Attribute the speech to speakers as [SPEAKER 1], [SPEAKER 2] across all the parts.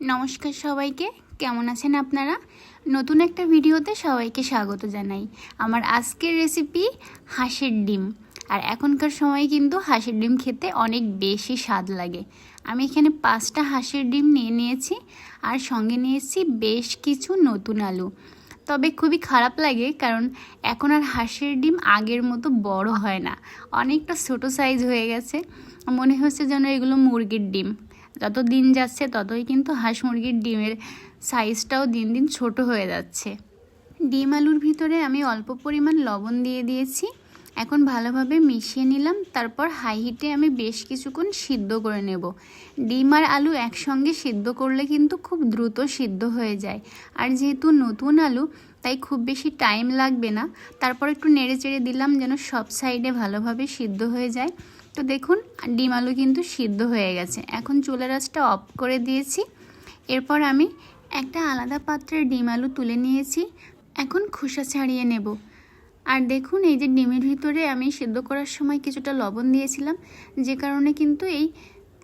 [SPEAKER 1] নমস্কার সবাইকে। কেমন আছেন আপনারা? নতুন একটা ভিডিওতে সবাইকে স্বাগত জানাই। আমার আজকের রেসিপি হাঁসের ডিম। আর এখনকার সময় কিন্তু হাঁসের ডিম খেতে অনেক বেশি স্বাদ লাগে। আমি এখানে পাঁচটা হাঁসের ডিম নিয়ে নিয়েছি আর সঙ্গে নিয়েছি বেশ কিছু নতুন আলু। তবে খুবই খারাপ লাগে কারণ এখন আর হাঁসের ডিম আগের মতো বড় হয় না। অনেকটা ছোট সাইজ হয়ে গেছে। মনে হচ্ছে যেন এগুলো মুরগির ডিম। যত দিন যাচ্ছে ততই কিন্তু হাঁস মুরগির ডিমের সাইজটাও দিন দিন ছোট হয়ে যাচ্ছে। ডিম আলুর ভিতরে আমি অল্প পরিমাণ লবণ দিয়ে দিয়েছি। এখন ভালোভাবে মিশিয়ে নিলাম, তারপর হাই হিটে আমি বেশ কিছুক্ষণ সিদ্ধ করে নেব। ডিম আর আলু একসঙ্গে সিদ্ধ করলে কিন্তু খুব দ্রুত সিদ্ধ হয়ে যায়। আর যেহেতু নতুন আলু, তাই খুব বেশি টাইম লাগবে না। তারপর একটু নেড়ে চেড়ে দিলাম যেন সব সাইডে ভালোভাবে সিদ্ধ হয়ে যায়। তো দেখুন, ডিম আলু কিন্তু সিদ্ধ হয়ে গেছে। এখন চুলার আঁচটা অফ করে দিয়েছি। এরপর আমি একটা আলাদা পাত্রে ডিম আলু তুলে নিয়েছি। এখন খোসা ছাড়িয়ে নেব। আর দেখুন, এই যে ডিমের ভিতরে আমি সিদ্ধ করার সময় কিছুটা লবণ দিয়েছিলাম, যে কারণে কিন্তু এই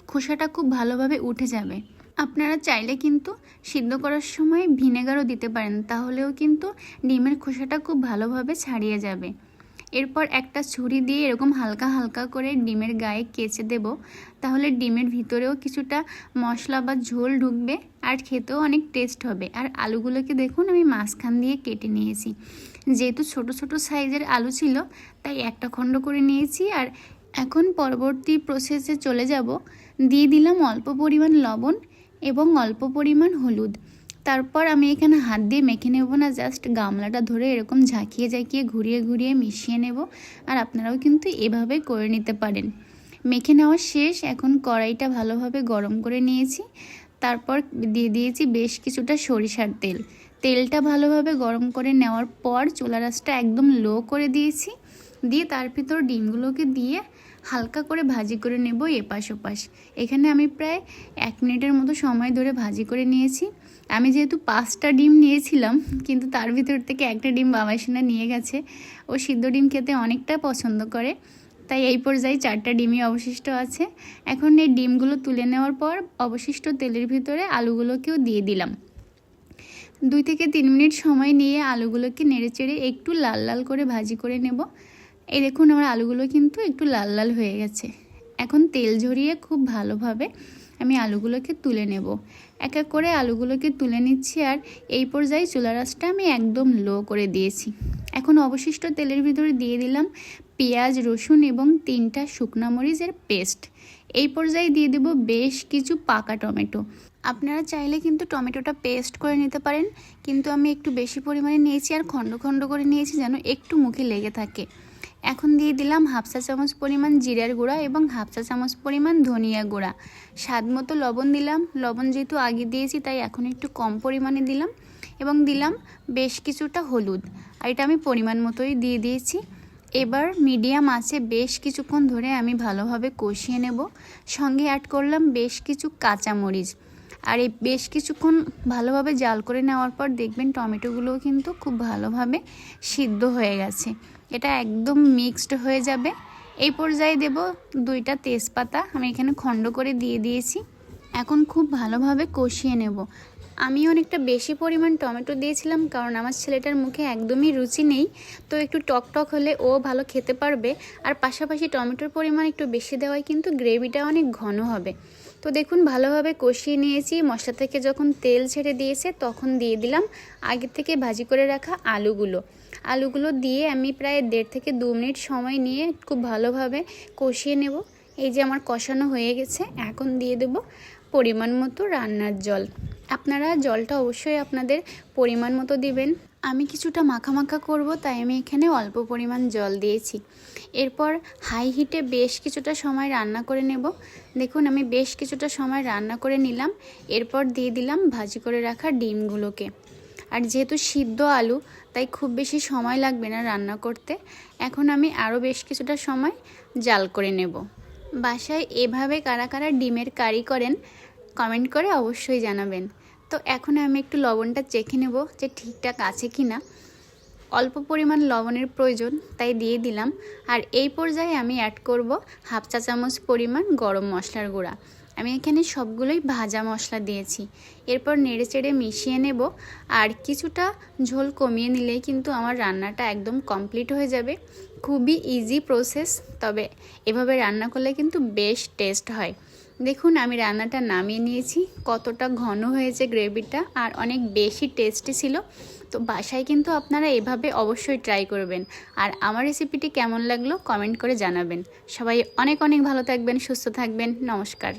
[SPEAKER 1] খোসাটা খুব ভালোভাবে উঠে যাবে। আপনারা চাইলে কিন্তু সিদ্ধ করার সময় ভিনেগারও দিতে পারেন, তাহলেও কিন্তু ডিমের খোসাটা খুব ভালোভাবে ছাড়িয়ে যাবে। এরপর একটা ছুরি দিয়ে এরকম হালকা হালকা করে ডিমের গায়ে কেচে দেব। তাহলে ডিমের ভিতরেও কিছুটা মশলা বা ঝোল ঢুকবে আর খেতেও অনেক টেস্ট হবে। আর আলুগুলোকে দেখুন, আমি মাঝখান দিয়ে কেটে নিয়েছি। যেহেতু ছোট ছোট সাইজের আলু ছিল, তাই একটা খণ্ড করে নিয়েছি। আর এখন পরবর্তী প্রসেসে চলে যাব। দিয়ে দিলাম অল্প পরিমাণ লবণ এবং অল্প পরিমাণ হলুদ। তারপর আমি এখানে হাত দিয়ে মেখে নেব না জাস্ট গামলাটা ধরে এরকম ঝাঁকিয়ে ঝাঁকিয়ে ঘুরিয়ে ঘুরিয়ে মিশিয়ে নেব। আর আপনারাও কিন্তু এভাবে করে নিতে পারেন। মেখে নেওয়া শেষ, এখন কড়াইটা ভালোভাবে গরম করে নিয়েছি। তারপর দিয়ে দিয়েছি বেশ কিছুটা সরিষার তেল। তেলটা ভালোভাবে গরম করে নেওয়ার পর চুলা রাসটা একদম লো করে দিয়েছি। দিয়ে তার ভিতর ডিমগুলোকে দিয়ে হালকা করে ভাজি করে নেব এপাশ ওপাশ। এখানে আমি প্রায় এক মিনিটের মতো সময় ধরে ভাজি করে নিয়েছি। আমি যেহেতু পাঁচটা ডিম নিয়েছিলাম, কিন্তু তার ভিতর থেকে একটা ডিম বাবাসিনা নিয়ে গেছে। ও সিদ্ধ ডিম খেতে অনেকটা পছন্দ করে, তাই এই পর্যায়ে চারটা ডিমই অবশিষ্ট আছে। এখন এই ডিমগুলো তুলে নেওয়ার পর অবশিষ্ট তেলের ভিতরে আলুগুলোকেও দিয়ে দিলাম। দুই থেকে তিন মিনিট সময় নিয়ে আলুগুলোকে নেড়ে চেড়ে একটু লাল লাল করে ভাজি করে নেব। এই দেখুন আমার আলুগুলো কিন্তু একটু লাল লাল হয়ে গেছে। এখন তেল ঝরিয়ে খুব ভালোভাবে আমি আলুগুলোকে তুলে নেব। এক এক করে আলুগুলোকে তুলে নিচ্ছি আর এই পর্যায়ে চুলা রাসটা আমি একদম লো করে দিয়েছি। এখন অবশিষ্ট তেলের ভিতরে দিয়ে দিলাম পেঁয়াজ, রসুন এবং তিনটা শুকনা মরিচের পেস্ট। এই পর্যায়ে দিয়ে দেব বেশ কিছু পাকা টমেটো। আপনারা চাইলে কিন্তু টমেটোটা পেস্ট করে নিতে পারেন, কিন্তু আমি একটু বেশি পরিমাণে নিয়েছি আর খণ্ড খণ্ড করে নিয়েছি যেন একটু মুখে লেগে থাকে। এখন দিয়ে দিলাম হাফ চা চামচ পরিমাণ জিরার গুঁড়া এবং হাফ চা চামচ পরিমাণ ধনিয়া গুঁড়া। স্বাদ মতো লবণ দিলাম। লবণ যেহেতু আগে দিয়েছি, তাই এখন একটু কম পরিমাণে দিলাম। এবং দিলাম বেশ কিছুটা হলুদ। আর এটা আমি পরিমাণ মতোই দিয়ে দিয়েছি। এবার মিডিয়াম আছে বেশ কিছুক্ষণ ধরে আমি ভালোভাবে কষিয়ে নেব। সঙ্গে অ্যাড করলাম বেশ কিছু কাঁচামরিচ। আর এই বেশ কিছুক্ষণ ভালোভাবে জাল করে নেওয়ার পর দেখবেন টমেটোগুলোও কিন্তু খুব ভালোভাবে সিদ্ধ হয়ে গেছে। এটা একদম মিক্সড হয়ে যাবে। এই পর্যায়ে দেব দুইটা তেজপাতা। আমি এখানে খণ্ড করে দিয়ে দিয়েছি। এখন খুব ভালোভাবে কষিয়ে নেব। আমি অনেকটা বেশি পরিমাণ টমেটো দিয়েছিলাম কারণ আমার ছেলেটার মুখে একদমই রুচি নেই। তো একটু টক টক হলে ও ভালো খেতে পারবে। আর পাশাপাশি টমেটোর পরিমাণ একটু বেশি দেওয়ায় কিন্তু গ্রেভিটা অনেক ঘন হবে। তো দেখুন, ভালোভাবে কষিয়ে নিয়েছি। মশলা থেকে যখন তেল ছেড়ে দিয়েছে, তখন দিয়ে দিলাম আগে থেকে ভাজি করে রাখা আলুগুলো। আলুগুলো দিয়ে আমি প্রায় দেড় থেকে দু মিনিট সময় নিয়ে খুব ভালোভাবে কষিয়ে নেব। এই যে আমার কষানো হয়ে গেছে, এখন দিয়ে দেব পরিমাণ মতো রান্নার জল। আপনারা জলটা অবশ্যই আপনাদের পরিমাণ মতো দিবেন। আমি কিছুটা মাখা মাখা করব, তাই আমি এখানে অল্প পরিমাণ জল দিয়েছি। এরপর হাই হিটে বেশ কিছুটা সময় রান্না করে নেব। দেখুন, আমি বেশ কিছুটা সময় রান্না করে নিলাম। এরপর দিয়ে দিলাম ভাজি করে রাখা ডিমগুলোকে। আর যেহেতু সিদ্ধ আলু, তাই খুব বেশি সময় লাগবে না রান্না করতে। এখন আমি আরও বেশ কিছুটা সময় জাল করে নেব। বাসায় এভাবে কারা কারা ডিমের কারি করেন কমেন্ট করে অবশ্যই জানাবেন। তো এখন আমি একটু লবণটা চেখে নেব যে ঠিকঠাক আছে কি না অল্প পরিমাণ লবণের প্রয়োজন, তাই দিয়ে দিলাম। আর এই পর্যায়ে আমি অ্যাড করব হাফ চা চামচ পরিমাণ গরম মশলার গুঁড়া। আমি এখানে সবগুলোই ভাজা মশলা দিয়েছি। এরপর নেড়ে চেড়ে মিশিয়ে নেব। আর কিছুটা ঝোল কমিয়ে নিলেই কিন্তু আমার রান্নাটা একদম কমপ্লিট হয়ে যাবে। খুবই ইজি প্রসেস তবে এভাবে রান্না করলে কিন্তু বেশ টেস্ট হয়। দেখুন, আমি রান্নাটা নামিয়ে নিয়েছি। কতটা ঘন হয়েছে গ্রেভিটা আর অনেক বেশি টেস্টি ছিল। তো বাসায় কিন্তু আপনারা এভাবে অবশ্যই ট্রাই করবেন। আর আমার রেসিপিটি কেমন লাগল কমেন্ট করে জানাবেন। সবাই অনেক অনেক ভালো থাকবেন, সুস্থ থাকবেন। নমস্কার।